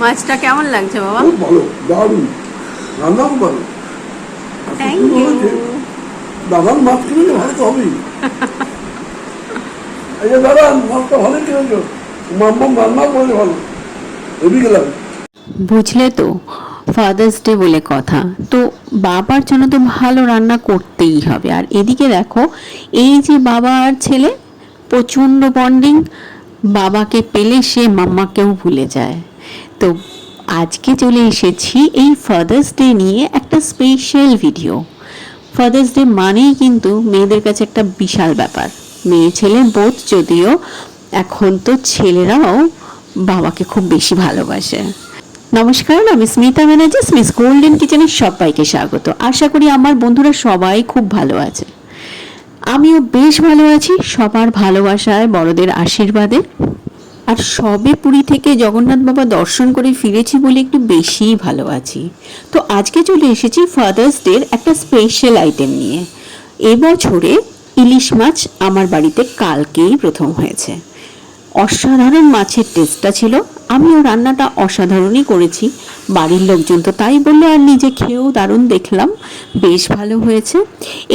মাছটা কেমন লাগছে বাবা? খুব ভালো দারুণ। রান্নাও খুব ভালো থ্যাংক ইউ দাদার মাছ কিনেছে ভালো তো হবেই। এই যে দাদা মাছটা ভালো কিনেছো মাম্মাম রান্না করেছে ভালো। হেভি গেলাম। বুঝলে তো ফাদার্স ডে বলে কথা। তো বাবার জন্য তো ভালো রান্না করতেই হবে। আর এদিকে দেখো এই যে বাবা আর ছেলে প্রচণ্ড বন্ডিং বাবাকে পেলে সে মাম্মাকেও ভুলে যায়। তো আজকে চলে এসেছি এই ফাদার্স ডে নিয়ে একটা স্পেশাল ভিডিও ফাদার্স ডে মানেই কিন্তু মেয়েদের কাছে একটা বিশাল ব্যাপার। মেয়ে ছেলে বোধ যদিও এখন তো ছেলেরাও বাবাকে খুব বেশি ভালোবাসে। নমস্কার, আমি স্মিতা ব্যানার্জি স্মিস গোল্ডেন কিচেনের সবাইকে স্বাগত। আশা করি আমার বন্ধুরা সবাই খুব ভালো আছে। আমিও বেশ ভালো আছি। সবার ভালোবাসায়, বড়দের আশীর্বাদে। আর সবে পুরী থেকে জগন্নাথ বাবা দর্শন করে ফিরেছি বলে একটু বেশিই ভালো আছি। তো আজকে চলে এসেছি ফাদার্স ডের একটা স্পেশাল আইটেম নিয়ে। এবছরে ইলিশ মাছ আমার বাড়িতে কালকেই প্রথম হয়েছে। অসাধারণ মাছের টেস্টটা ছিল। আমিও রান্নাটা অসাধারণই করেছি। বাড়ির লোকজন তো তাই বলল, আর নিজে খেয়েও দারুণ দেখলাম। বেশ ভালো হয়েছে।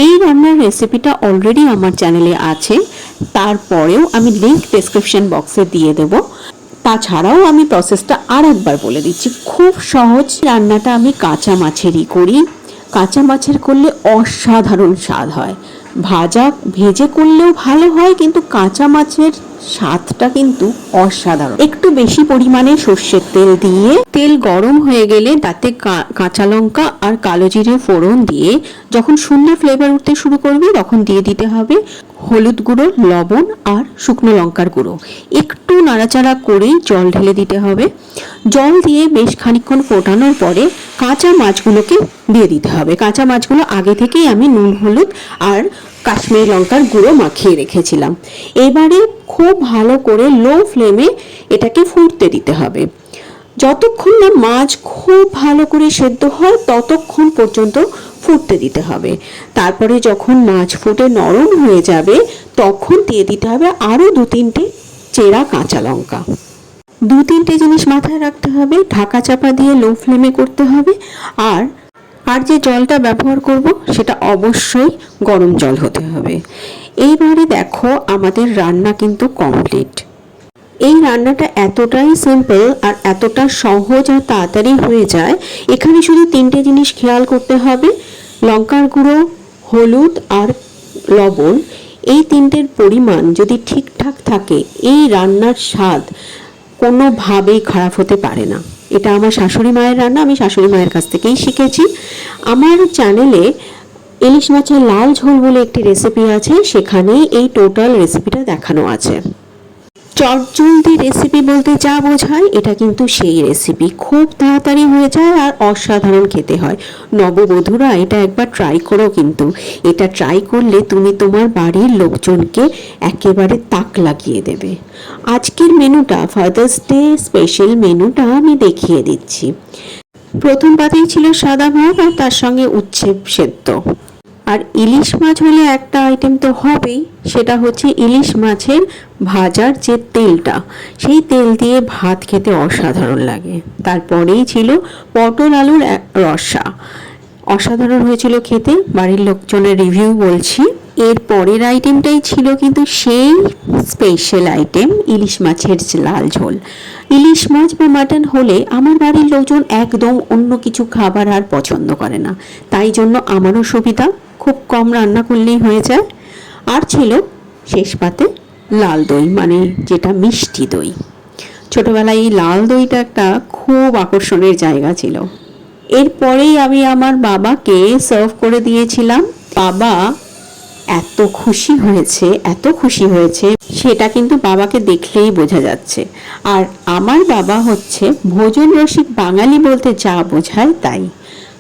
এই রান্নার রেসিপিটা অলরেডি আমার চ্যানেলে আছে। তারপরেও আমি লিঙ্ক ডেসক্রিপশন বক্সে দিয়ে দেব। তাছাড়াও আমি প্রসেসটা আর একবার বলে দিচ্ছি। খুব সহজ রান্নাটা আমি কাঁচা মাছেরই করি। কাঁচা মাছের করলে অসাধারণ স্বাদ হয়। ভাজা ভেজে করলেও ভালো হয়, কিন্তু কাঁচা মাছের স্বাদটা কিন্তু অসাধারণ। একটু বেশি পরিমাণে সর্ষের তেল দিয়ে, তেল গরম হয়ে গেলে তাতে কাঁচা লঙ্কা আর কালো জিরে ফোড়ন দিয়ে যখন সুন্দর ফ্লেভার উঠতে শুরু করবে, তখন দিয়ে দিতে হবে হলুদ গুঁড়ো, লবণ আর শুকনো লঙ্কার গুঁড়ো। একটু নাড়াচাড়া করেই জল ঢেলে দিতে হবে। জল দিয়ে বেশ খানিকক্ষণ ফোটানোর পরে কাঁচা মাছগুলোকে দিয়ে দিতে হবে। কাঁচা মাছগুলো আগে থেকেই আমি নুন, হলুদ আর কাশ্মীরি লঙ্কার গুঁড়ো মাখিয়ে রেখেছিলাম। এবারে খুব ভালো করে লো ফ্লেমে এটাকে ফুটতে দিতে হবে। যতক্ষণ না মাছ খুব ভালো করে সেদ্ধ হয়, ততক্ষণ পর্যন্ত ফুটতে দিতে হবে। তারপরে যখন মাছ ফুটে নরম হয়ে যাবে, তখন দিয়ে দিতে হবে আরও দু তিনটে চেরা কাঁচা লঙ্কা। দু তিনটে জিনিস মাথায় রাখতে হবে, ঢাকা চাপা দিয়ে লো ফ্লেমে করতে হবে। আর আর যে জলটা ব্যবহার করব, সেটা অবশ্যই গরম জল হতে হবে। এইবারে দেখো আমাদের রান্না কিন্তু কমপ্লিট। এই রান্নাটা এতটাই সিম্পল আর এতটা সহজ আর তাড়াতাড়ি হয়ে যায়। এখানে শুধু তিনটে জিনিস খেয়াল করতে হবে, লঙ্কার গুঁড়ো, হলুদ আর লবণ। এই তিনটের পরিমাণ যদি ঠিকঠাক থাকে, এই রান্নার স্বাদ কোনোভাবেই খারাপ হতে পারে না। এটা আমার শাশুড়ি মায়ের রান্না, আমি শাশুড়ি মায়ের কাছ থেকেই শিখেছি। আমার চ্যানেলে ইলিশ মাছের লাল ঝোল বলে একটি রেসিপি আছে, সেখানেই এই টোটাল রেসিপিটা দেখানো আছে। চটজলদি রেসিপি বলতে যা বোঝায়, এটা কিন্তু সেই রেসিপি খুব তাড়াতাড়ি হয়ে যায় আর অসাধারণ খেতে হয়। নববধূরা এটা একবার ট্রাই করো কিন্তু। এটা ট্রাই করলে তুমি তোমার বাড়ির লোকজনকে একেবারে তাক লাগিয়ে দেবে। আজকের মেনুটা ফাদার্স ডে স্পেশাল মেনুটা আমি দেখিয়ে দিচ্ছি। প্রথম পাতেই ছিল সাদা ভাত আর তার সঙ্গে উচ্ছে সেদ্ধ। আর ইলিশ মাছ হলে একটা আইটেম তো হবেই, সেটা হচ্ছে ইলিশ মাছের ভাজার যে তেলটা, সেই তেল দিয়ে ভাত খেতে অসাধারণ লাগে। তারপরেই ছিল পটল আলুর রসা। অসাধারণ হয়েছিল খেতে, বাড়ির লোকজনের রিভিউ বলছি। এর পরের আইটেমটাই ছিল কিন্তু সেই স্পেশাল আইটেম ইলিশ মাছের লাল ঝোল। ইলিশ মাছ বা মাটন হলে আমার বাড়ির লোকজন একদম অন্য কিছু খাবার আর পছন্দ করে না। তাই জন্য আমারও সুবিধা। খুব কম রান্না করলেই হয়ে যায়। আর ছিল শেষ পাতে লাল দই মানে যেটা মিষ্টি দই। ছোটবেলায় এই লাল দইটা একটা খুব আকর্ষণের জায়গা ছিল। এরপরেই আমি আমার বাবাকে সার্ভ করে দিয়েছিলাম। বাবা এত খুশি হয়েছে, এত খুশি হয়েছে, সেটা কিন্তু বাবাকে দেখলেই বোঝা যাচ্ছে। আর আমার বাবা হচ্ছে ভোজন রসিক বাঙালি বলতে যা বোঝায় তাই।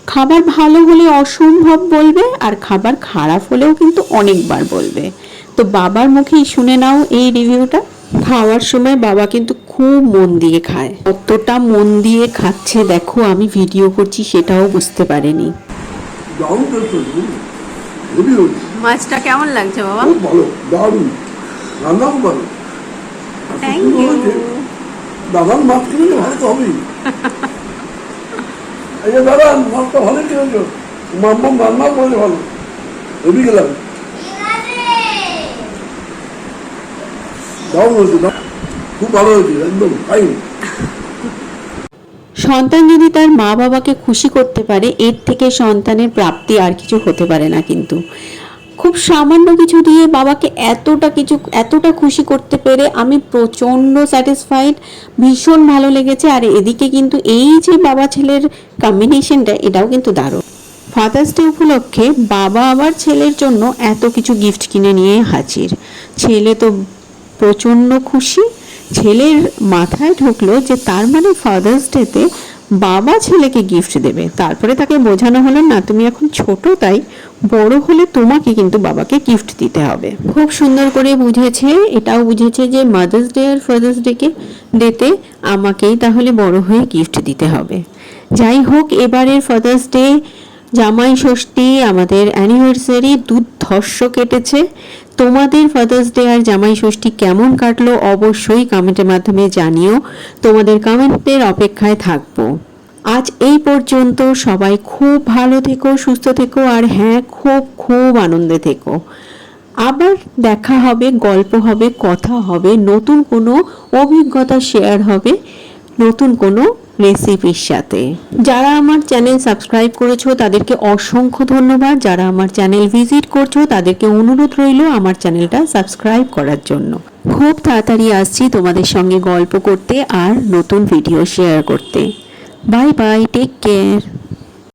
খাবার ভালো হলে অসম্ভব বলবে আর খাবার খারাপ হলেও কিন্তু অনেকবার বলবে। তো বাবার মুখেই শুনে নাও এই রিভিউটা। খাওয়ার সময় বাবা কিন্তু খুব মন দিয়ে খায়। কতটা মন দিয়ে খাচ্ছে দেখো আমি ভিডিও করছি সেটাও বুঝতে পারেনি। মাছটা কেমন লাগছে বাবা? ভালো দারুণ। রান্নাও ভালো। থ্যাংক ইউ মাছ ভালো তো হবেই। এই যে দাদা ভালো মাম্মা ভালো। ভেবে গেলাম। খুব ভালো হয়েছে, একদম সন্তান যদি তার মা বাবাকে খুশি করতে পারে, এর থেকে সন্তানের প্রাপ্তি আর কিছু হতে পারে না কিন্তু। খুব সামান্য কিছু দিয়ে বাবাকে এতটা কিছু, এতটা খুশি করতে পেরে আমি প্রচণ্ড স্যাটিসফাইড ভীষণ ভালো লেগেছে। আর এদিকে কিন্তু এই যে বাবা ছেলের কম্বিনেশনটা এটাও কিন্তু দারুণ। ফাদার্স ডে উপলক্ষে বাবা আবার ছেলের জন্য এত কিছু গিফট কিনে নিয়ে হাজির। ছেলে তো প্রচণ্ড খুশি। ছেলের মাথায় ঢুকলো যে তার মানে ফাদার্স ডেতে বাবা ছেলেকে গিফট দেবে। তারপরে তাকে বোঝানো হলো, না, তুমি এখন ছোট, তাই বড় হলে তোমাকে কিন্তু বাবাকে গিফট দিতে হবে। খুব সুন্দর করে বুঝেছে, এটাও বুঝেছে যে মাদার্স ডে আর ফাদার্স ডেকে ডেতে আমাকেই তাহলে বড় হয়ে গিফট দিতে হবে। যাই হোক, এবারের ফাদার্স ডে জামাই ষষ্ঠী, আমাদের অ্যানিভার্সারি দুর্ধর্ষ কেটেছে। তোমাদের ফাদার্স ডে আর জামাই ষষ্ঠী কেমন কাটলো অবশ্যই কমেন্টের মাধ্যমে জানিও। তোমাদের কমেন্টের অপেক্ষায় থাকব। আজ এই পর্যন্ত সবাই খুব ভালো থেকো, সুস্থ থেকো আর হ্যাঁ খুব খুব আনন্দে থেকো। আবার দেখা হবে, গল্প হবে, কথা হবে, নতুন কোনো অভিজ্ঞতা শেয়ার হবে। নতুন কোনো রেসিপির সাথে। যারা আমার চ্যানেল সাবস্ক্রাইব করেছ, তাদেরকে অসংখ্য ধন্যবাদ। যারা আমার চ্যানেল ভিজিট করছ, তাদেরকে অনুরোধ রইল আমার চ্যানেলটা সাবস্ক্রাইব করার জন্য। খুব তাড়াতাড়ি আসছি তোমাদের সঙ্গে গল্প করতে আর নতুন ভিডিও শেয়ার করতে। Bye bye take care